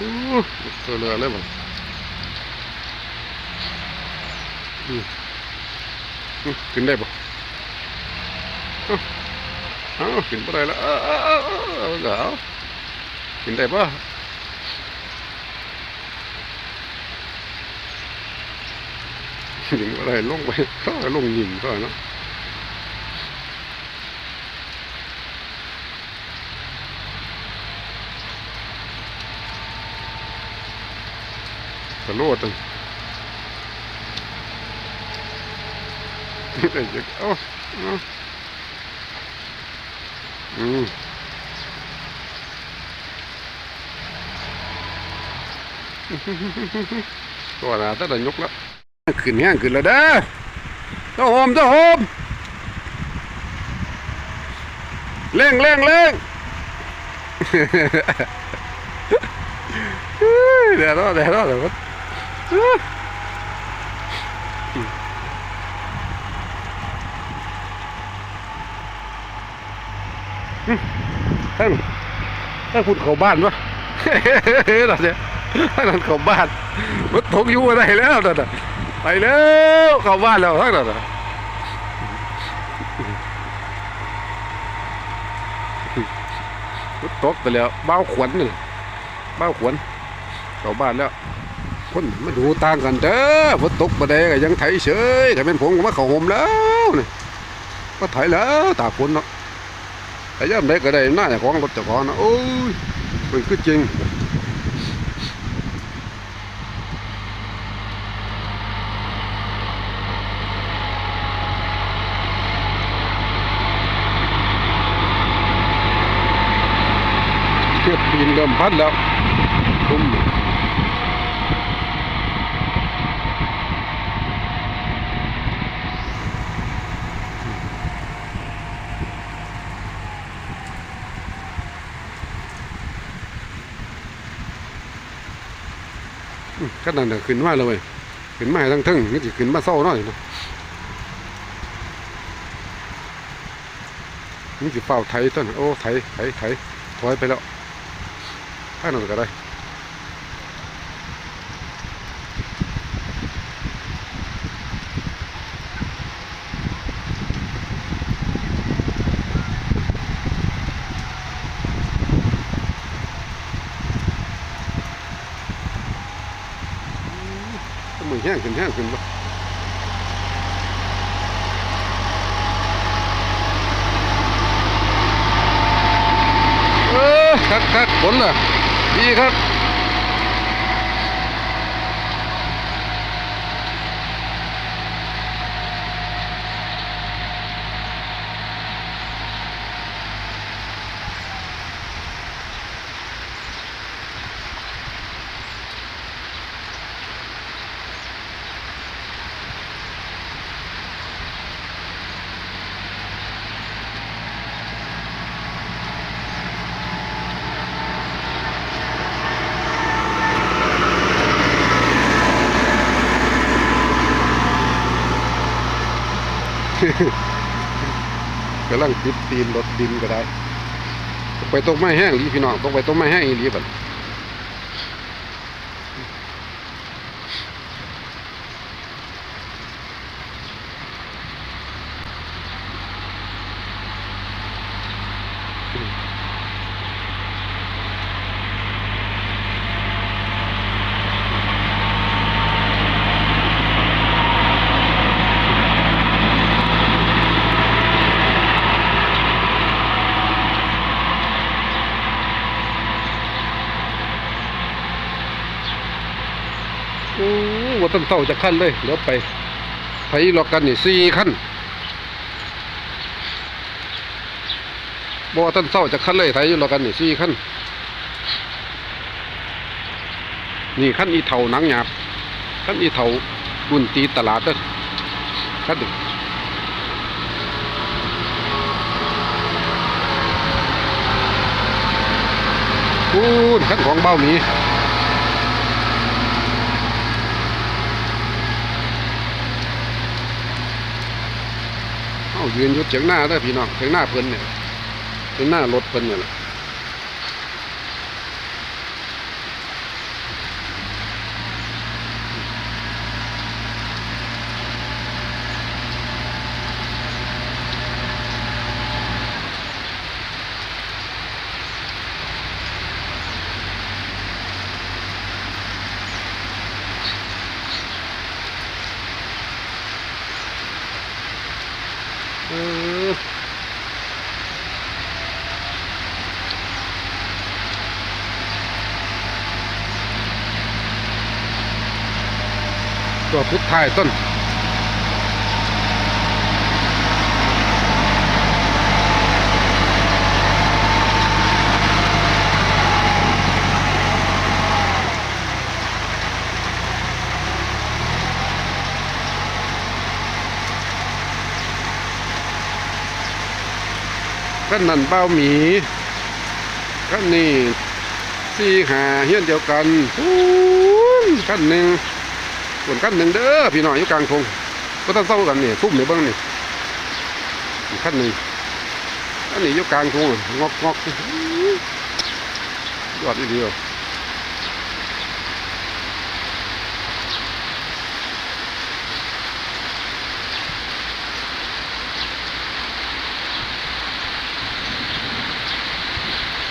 ตัวเรือเลยบ่อืมอืมขึ้นได้บ่เอ้าขึ้นไปได้แล้วเอ้าเอ้าเอ้าเอ้าเอาเดี๋ยวขึ้นได้บ่ยิงบ่ได้ลงไปก็ลงยิงก็เนาะ กระโลดตั้งไอ้เจ๊กเอ้าเอ้าอืมตัวหนาตั้งแต่ยกแล้วขึ้นแห้งขึ้นแล้วเด้อเจ้าโฮมเจ้าโฮมเร่งเร่งเร่งเดี๋ยวรอเดี๋ยวรอเดี๋ยวรอ ท่านท่านพูดเขาบ้านปะนั่นเนี่ยท่านนั้นเขาบ้านรถตกอยู่อะไรแล้วนั่นน่ะไปแล้วเข้าบ้านแล้วทั้งนั้นน่ะตกไปแล้วเบ้าขวัญนี่เบ้าขวัญเข้าบ้านแล้ว คนมาดูต่างกันเด้อฝนตกมาได้ก็ยังไถเฉยแต่เป็นผมก็มาเข้าห่มแล้วนี่ก็ไถแล้วตากฝนเนาะแต่ย่ำได้ก็ได้หน้าอย่าของรถจ้าของนะโอ้ยมันคือจริงเทียบปีนเริ่มพัดแล้วตุ้ม ก็นั่นน่ะขึ้นมาเลยขึ้นมาให้ทั้งทั้งนี่จะขึ้นมาเศร้าหน่อยนะนี่จะเฝ้าไทยต้นโอ้ไทยไทยไทยถอยไปแล้วข้างนั้นก็ได้ มือแห้งขึ้นแห้งขึ้นบ่เออคักคักผลน่ะดีครับ กำลังติดตีนรถดินก็ได้ ไปตกไม้แห้งอีหลีพี่น้องตกไปตกไม้แห้งอีหลีบัดโอ้ ว่าต้นเต่าจะขั้นเลยเดี๋ยวไปไผหลอกกันนี่สี่ขั้นบ่ว่าต้นเต่าจะขั้นเลยไผหลอกกันนี่สี่ขั้นนี่ขั้นอีเถาหนังหยาบขั้นอีเถารุ่นตีตลาดเด้อขั้นหนึ่งอู้ขั้นของเบ้ามี เอา ยืนยุดเฉียงหน้าเด้อพี่น้องเฉียงหน้าเพิ่นเนี่ยเฉียงหน้ารถเพิ่นเนี่ยแหละ ทธท้ายต้นขั้นนั้นเป้าหมีขั้นนี้สี่หาเฮี้ยนเดียวกันอู้ยขั้นหนึ่ง ส่วนขั้นหนึ่งเด้อพี่น้องอยู่กลางทงก็ต้องเศร้ากันนี่ทุ่มในเบิ้งนี่ขั้นหนึ่งอันนี้อยู่กลางทงงอกงอกอู้ยอดเดียว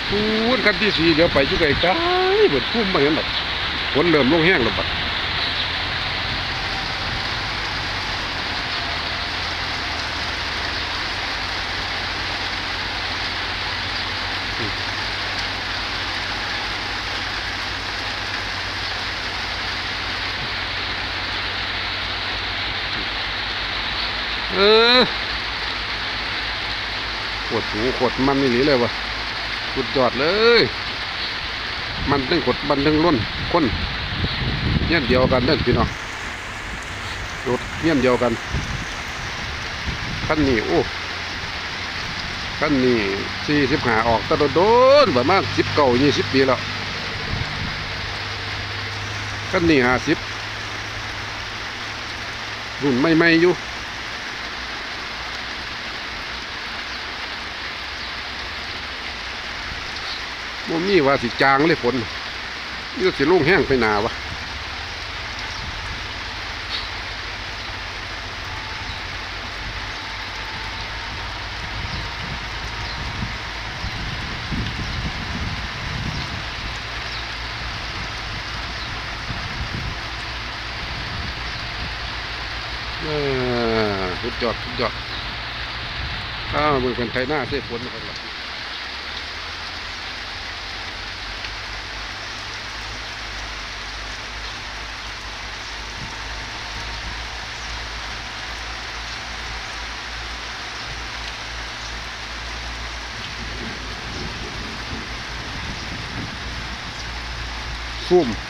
พูดขั้นที่สี่เดี๋ยวไปจุกไก่จ้ายเบิดพุ่มมาเห็นหรอกฝนเริ่มลงแห้งแล้วบัด เออ ขวดหูขดมันนี่หลีเลยวะสุดยอดเลย มันทั้งขวดมันทั้งล้นคนเงี้ยเดียวกันเด้อพี่น้องรถเงี้ยเดียวกันขั้นนี้โอ้ขั้นนี้สี่สิบหาออกตะโดนๆประมาณสิบเก้ายี่สิบปีแล้วขั้นนี้ห้าสิบรุ่นใหม่ๆอยู่ บ่ มีว่าสิจางเลยฝนนี่ก็สิลงแห้งไปนาวะเออสุดยอดสุดยอดอ้ามึงเป็นไทยหน้าเสียฝนนะครับ ล่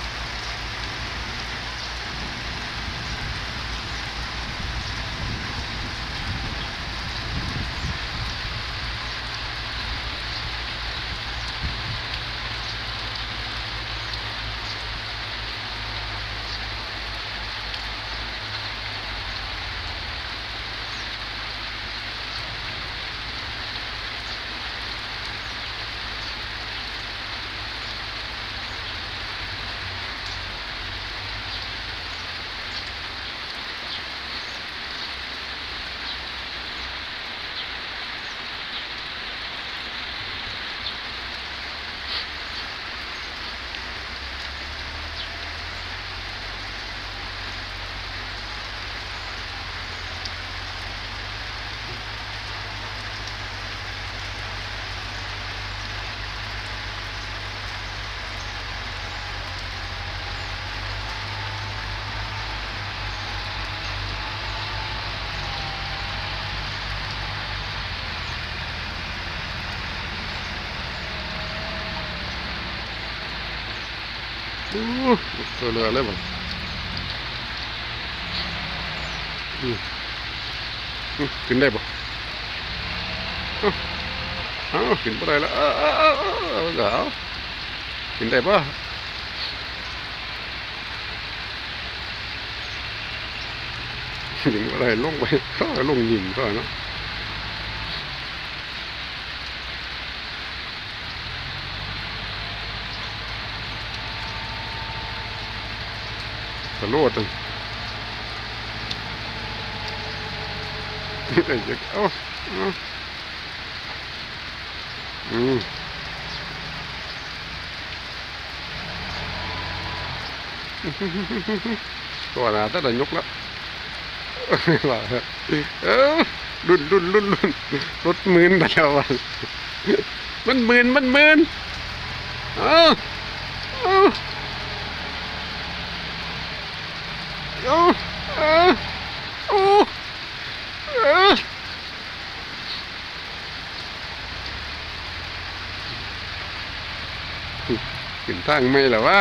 เรือเลยบ่อืมอืมขึ้นได้บ่เอ้าเอ้าขึ้นบ่ได้แล้วเอ้าเอาขึ้นได้บ่ขึ้นบ่ได้ลงไปก็ลงนิ่มก็เนาะ โลดจังไอ้เจ๊กเอ้าเอ้าอืมตัวหนาตั้งแต่ยกแล้วว่าเออรุ่นรุ่นรุ่นรุ่นรถมืนไปแล้วว่ะมันมืนมันมืนเอ้าเอ้าเออาโอ้เอ้อ ขึ้นทางไม่หรอวะ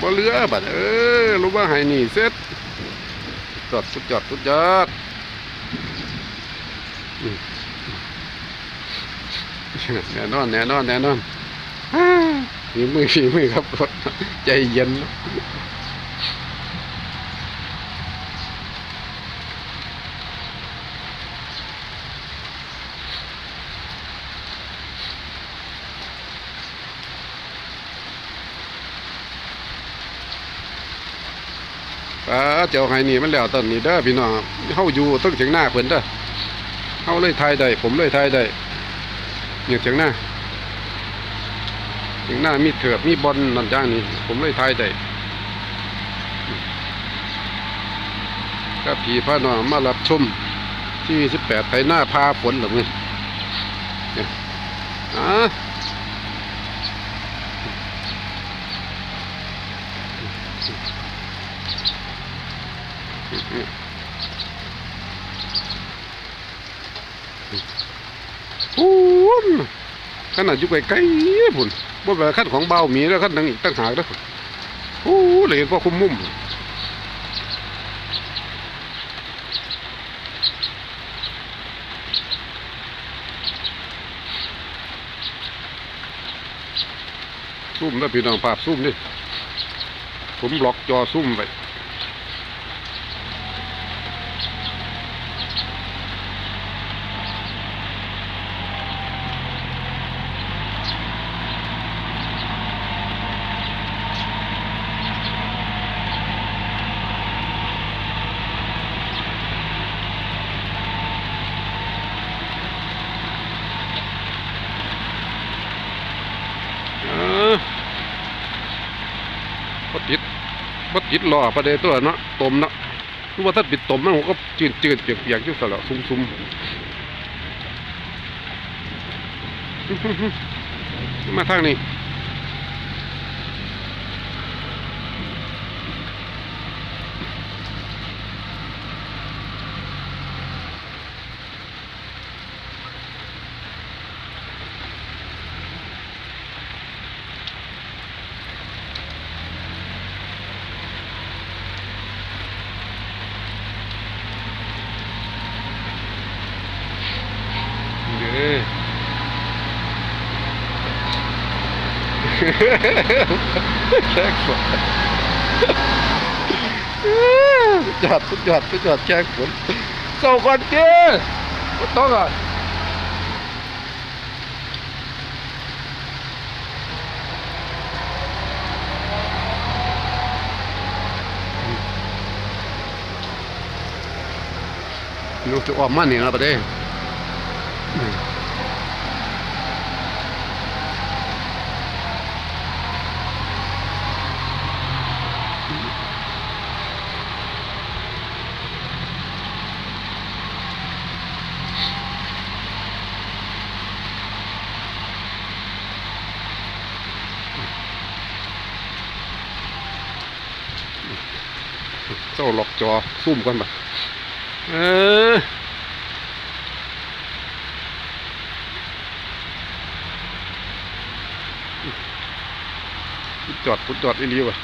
บ่เลือบัดเออรู้ว่าให้นี่เสร็จจอดสุดยอดสุดยอด แน่นอนแน่นอนแน่นอนฝีมือฝีมือครับรถใจเย็นป้าเจ้าไห้นี่มันแล้วตอนนี้เด้อพี่น้องเฮาอยู่ต้องเฉียงหน้าเพิ่นเด้อเฮาเลยทายได้ผมเลยทายได้ เนี่เฉียงหน้าเฉียงหน้ามีเถือบมีบอลนั่นจ้างนี่ผมเลยทายได้ก็พี่พาน้องมารับชมที่18ไทยหน้าพาฝนหรือมึงเนี่ยอ่า พู นขนาดอยู่ไกลๆพุ่นบ่แบบขั้นของเบาหมีแล้วขั้นนังอีกตั้งหากเด้อโอ้เลยเห็นพ่อคุมมุ่มซุ่มแล้วพี่น้องภาพซุ่มดิผมบล็อกจอซุ่มไป เออบ่ติด บ่ติดล้อประเดตัวเนาะตมเนาะคือว่าถ้าปิดตมมันก็จืดจืดเปียกเปียกๆอยู่ซะแล้วซุ่มซุ่มมาทางนี้ ฝนสุดยอดสุดยอดสุดยอดแจ็คฝนเศร้าก่อนเจ้ต้องอะลูกจะออกมาเนี่ยนะประเดี๋ยว เจ้าหลอกจอซุ่มกันปะเออพุดจอดพุดจอดอีหลีวะ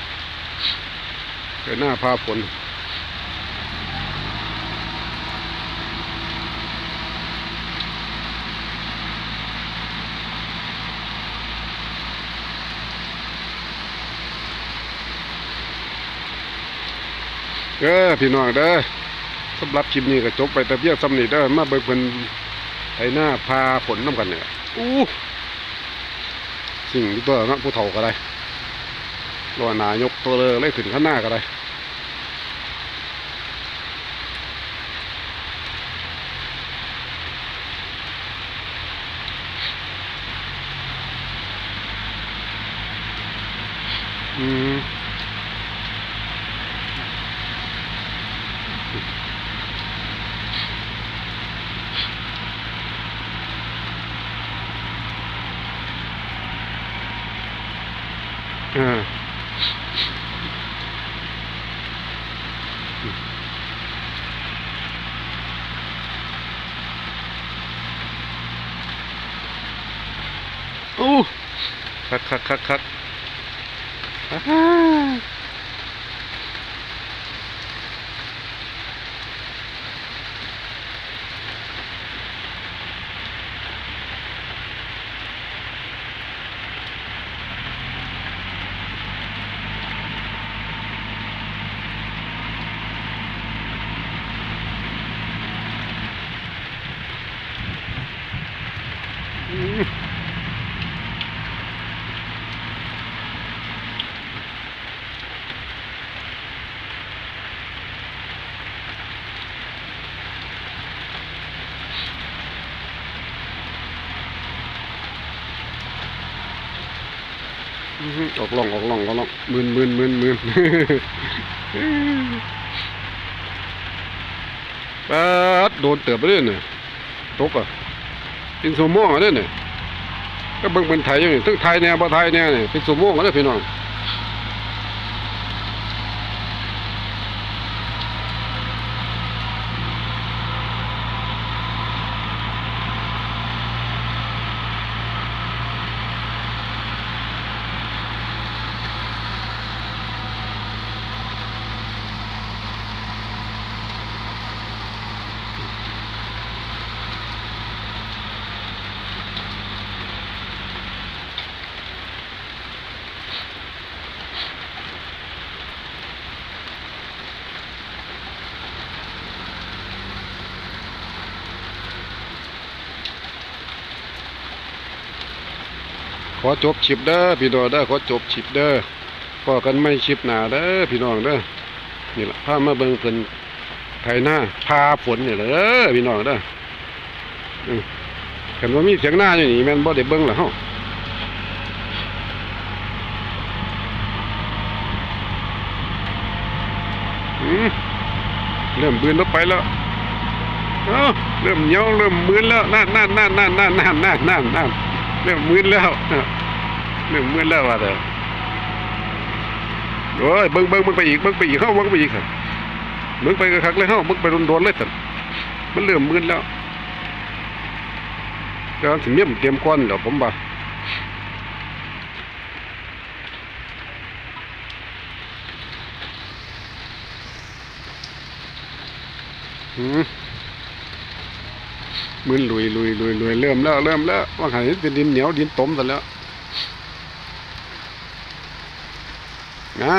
เกิดหน้าพาฝน เออพี่น้องเด้อสำหรับคลิปนี้ก็จบไปแต่เพียงสำนีเด้อมาเบิกเพิ่นไถหน้าพาฝนน้ำกันเนี่ยอู้สิ่งที่ตัวนาะผู้เฒ่าก็ได้รอนายกตัวเลยเลยขึ้นข้างหน้าก็ได้ 嗯。哦，咔咔咔咔，啊。 ออหืออกล่องออกล่องออกล่องมืนมืนมืนมืนปัดโดนเติบไปเรื่อยเนี่ยตกอะเป็นสมองอะเด้อเนี่ยก็เบิ่งเป็นไทยอยู่นี่ทั้งไทยแน่บ่ไทยแน่เนี่ยเป็นสมองอะเด้อพี่น้องข อจบชิปเด้อพี่น้องเด้อขอจบชิปเด้อพอกันไม่ชิปหนาเด้อพี่น้องเด้อนี่ละพามาเบิ่งเพิ่นไถหน้าพาฝนนี่ล่ะเด้อพี่น้องเด้ออือคันว่ามีเสียงหน้าอยู่นี่แม่นบ่ได้เบิ่งล่ะเฮาเริ่มบืนลงไปแล้วเอ้าเริ่มเหนียวเริ่มมืนแล้วนั่นนั่นนั่นนั่นนั่นนั่นนั่นนั่นนั่น เริ่มมืนแล้วเริ่มมืนแล้วว่าแต่โอ้ยเบิ่งเบิ่งเบิ่งไปอีกเบิ่งไปอีกเฮาเบิ่งไปอีกครับเบิ่งไปคักเลยเฮาเบิ่งไปโดนๆเลยสันมันเริ่มมืนแล้วกำลังสิเมียมเตรียมก้อนแล้วผมว่าอืม มืนลุยลุยลุยลุยเริ่มแล้วเริ่มแล้วว่าหันเป็นดินเหนียวดินต้มซะแล้วนะ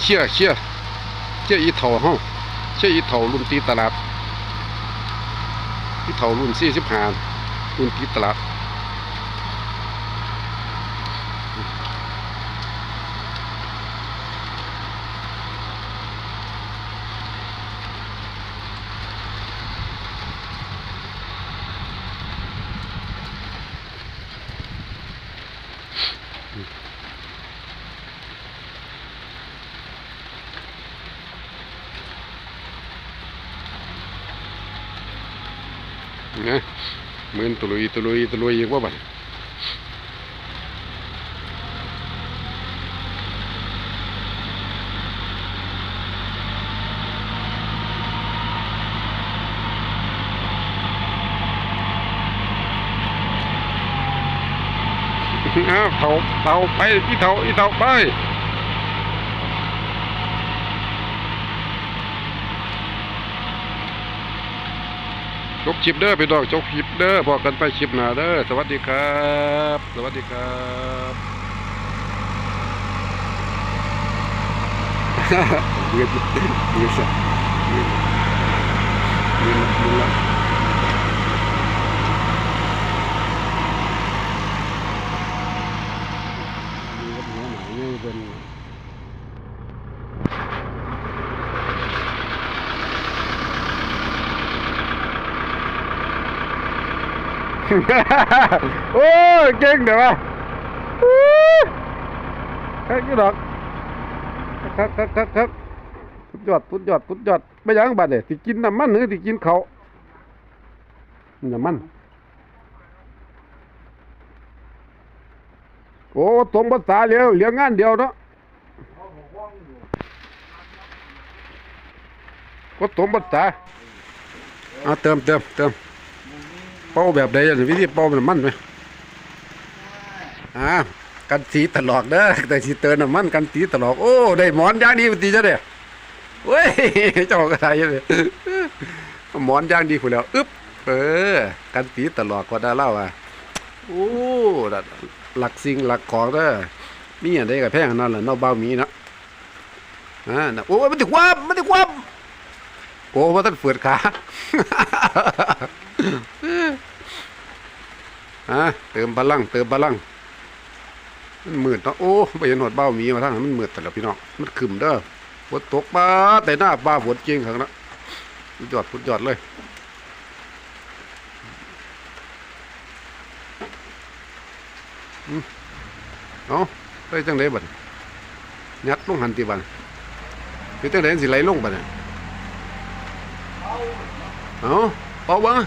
เชี่ยเชี่ยเชี่ยอีเถาห้องเชี่ยอีเถารุ่นตีตลาดอีเถารุ่นสี่สิบห้ารุ่นตีตลาด นะเหมือนตุลุยตุลุยตุลุยอีกว่าบัดอ้าเถาเถาไปอีเถาอีเถาไป จบคลิปเด้อไปดองจบคลิปเด้อพอกันไปคลิปหน้าเด้อสวัสดีครับ สวัสดีครับเงินเงินสัเงินเงินเงินละมีกับหัวหมายเงี้ยเป็น โอ้ยเก่งเดี๋ยววะคักกี่ดอกคักคักคักคักสุดยอดสุดยอดสุดยอดไม่ยังบัดเลยสิกินน้ำมันหรือสิกินเขาน้ำมัน โอ้ตรงภาษาเลี้ยวเลี้ยงงานเดียวเนาะก็ตรงภาษาเอาเติมเติมเติม เป่าแบบใดอะวิธีเป่าน้ำมันไหมอ่ากันสีตลอดเด้อแต่สีเติมน้ำมันกันสีตลอดโอ้ได้หมอนย่างดีปฏิจ้ะเด้อเว้ยเจ้าก็ได้เลยหมอนย่างดีผู้นแล้วอึ๊บเออกันสีตลอดกว่าดาเล่าอะโอ้หลักสิ่งหลักของเด้อมีอันใดก็แพงนั่นแหละเนอกเบ้ามีเนาะอ่าโอ้ยมันติดความมันติดความ โอ้ว่าท่านเฟือดขาอ่าเติมพลังเติมพลังมันมืดเนาะโอ้ไปเห็นหอดเบ้ามีมาทางนั้นมันมืดแต่ละพี่น้องมันขึ้นเด้อฝนตกบ้าแต่หน้าบ้าฝนจริงครั้งนั้นสุดยอดสุดยอดเลยเอาไปจังไดบัดยัดลงหันติบัดคือจังไดสิไหลลงบัดน่ะ เอาเอาเบ่ง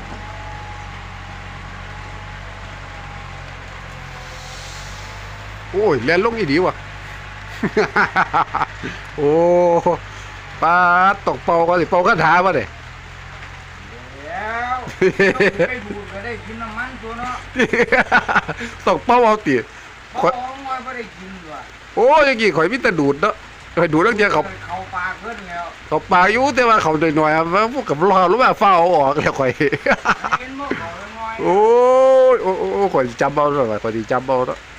โอ้ยแล่นลงอีดีว่ะ โอ้ปลาตกเป่าก็สิเป่าคาถาบ่เด้แล้วไปดูดก็ได้กินน้ำมันตัวเนาะตกเป่าเอาติเพราะของน้อยไม่ได้กินด้วยโอ้ยยังกี่ข่อยมีแต่ดูดเนาะข่อยดูดแล้วเดียวเขา เขาปากเพิ่นแล้วเขาปากอยู่แต่ว่าเขาหน่อยๆอะพวกกับรอรู้ว่าเฝ้าเอาออกแล้วข่อยกินบ่เขาน้อยโอ้ยโอ้ยโอ้ยข่อยสิจำเอาแล้วข่อยสิจำเอาแล้วเ